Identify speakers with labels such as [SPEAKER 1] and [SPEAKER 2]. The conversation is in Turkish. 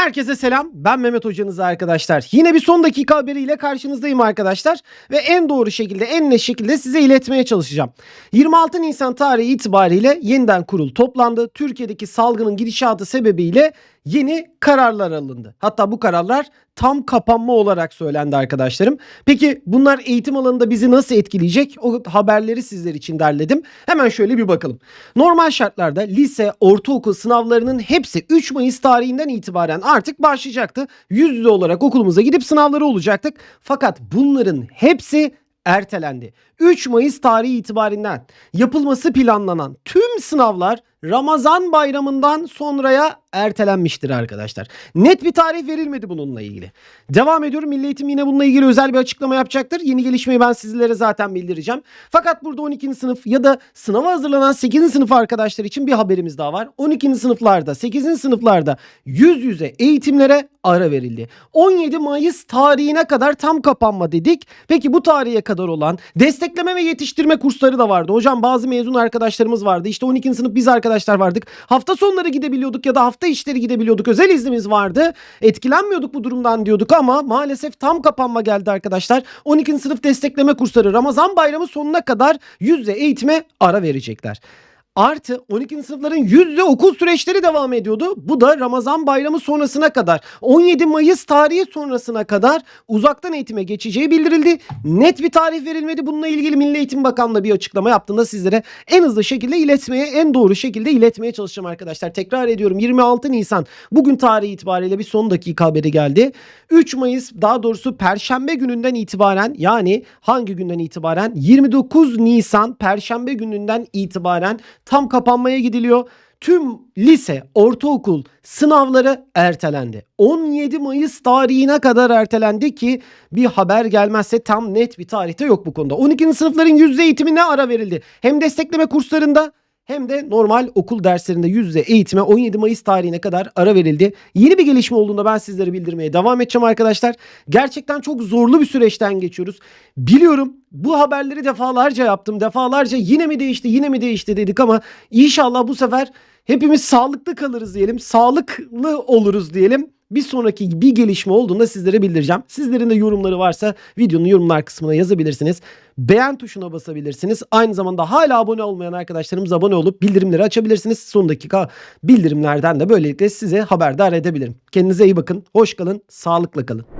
[SPEAKER 1] Herkese selam. Ben Mehmet hocanız arkadaşlar. Yine bir son dakika haberiyle karşınızdayım arkadaşlar. Ve en doğru şekilde, en net şekilde size iletmeye çalışacağım. 26 Nisan tarihi itibariyle yeniden kurul toplandı. Türkiye'deki salgının gidişatı sebebiyle yeni kararlar alındı. Hatta bu kararlar tam kapanma olarak söylendi arkadaşlarım. Peki bunlar eğitim alanında bizi nasıl etkileyecek? O haberleri sizler için derledim. Hemen şöyle bir bakalım. Normal şartlarda lise, ortaokul sınavlarının hepsi 3 Mayıs tarihinden itibaren artık başlayacaktı. Yüz yüze olarak okulumuza gidip sınavları olacaktık. Fakat bunların hepsi ertelendi. 3 Mayıs tarihi itibarinden yapılması planlanan tüm sınavlar Ramazan bayramından sonraya ertelenmiştir arkadaşlar. Net bir tarih verilmedi bununla ilgili. Devam ediyorum. Milli Eğitim yine bununla ilgili özel bir açıklama yapacaktır. Yeni gelişmeyi ben sizlere zaten bildireceğim. Fakat burada 12. sınıf ya da sınava hazırlanan 8. sınıf arkadaşlar için bir haberimiz daha var. 12. sınıflarda, 8. sınıflarda yüz yüze eğitimlere ara verildi. 17 Mayıs tarihine kadar tam kapanma dedik. Peki bu tarihe kadar olan destekleme ve yetiştirme kursları da vardı. Hocam bazı mezun arkadaşlarımız vardı. İşte 12. sınıf biz arkadaşlar vardık. Hafta sonları gidebiliyorduk ya da hafta işleri gidebiliyorduk. Özel iznimiz vardı. Etkilenmiyorduk bu durumdan diyorduk ama maalesef tam kapanma geldi arkadaşlar. 12. sınıf destekleme kursları Ramazan bayramı sonuna kadar yüz yüze eğitime ara verecekler. Artı 12. sınıfların yüzde okul süreçleri devam ediyordu. Bu da Ramazan bayramı sonrasına kadar 17 Mayıs tarihi sonrasına kadar uzaktan eğitime geçeceği bildirildi. Net bir tarih verilmedi. Bununla ilgili Milli Eğitim Bakanlığı bir açıklama yaptığında sizlere en hızlı şekilde iletmeye, en doğru şekilde iletmeye çalışacağım arkadaşlar. Tekrar ediyorum 26 Nisan bugün tarihi itibariyle bir son dakika haberi geldi. 3 Mayıs daha doğrusu Perşembe gününden itibaren yani hangi günden itibaren 29 Nisan Perşembe gününden itibaren tam kapanmaya gidiliyor. Tüm lise, ortaokul sınavları ertelendi. 17 Mayıs tarihine kadar ertelendi ki bir haber gelmezse tam net bir tarihte yok bu konuda. 12. sınıfların yüzde eğitimine ara verildi. Hem destekleme kurslarında hem de normal okul derslerinde yüz yüze eğitime 17 Mayıs tarihine kadar ara verildi. Yeni bir gelişme olduğunda ben sizlere bildirmeye devam edeceğim arkadaşlar. Gerçekten çok zorlu bir süreçten geçiyoruz. Biliyorum bu haberleri defalarca yaptım. Defalarca yine mi değişti yine mi değişti dedik ama inşallah bu sefer hepimiz sağlıklı kalırız diyelim. Sağlıklı oluruz diyelim. Bir sonraki bir gelişme olduğunda sizlere bildireceğim. Sizlerin de yorumları varsa videonun yorumlar kısmına yazabilirsiniz. Beğen tuşuna basabilirsiniz. Aynı zamanda hala abone olmayan arkadaşlarımız abone olup bildirimleri açabilirsiniz. Son dakika bildirimlerden de böylelikle size haberdar edebilirim. Kendinize iyi bakın. Hoş kalın. Sağlıkla kalın.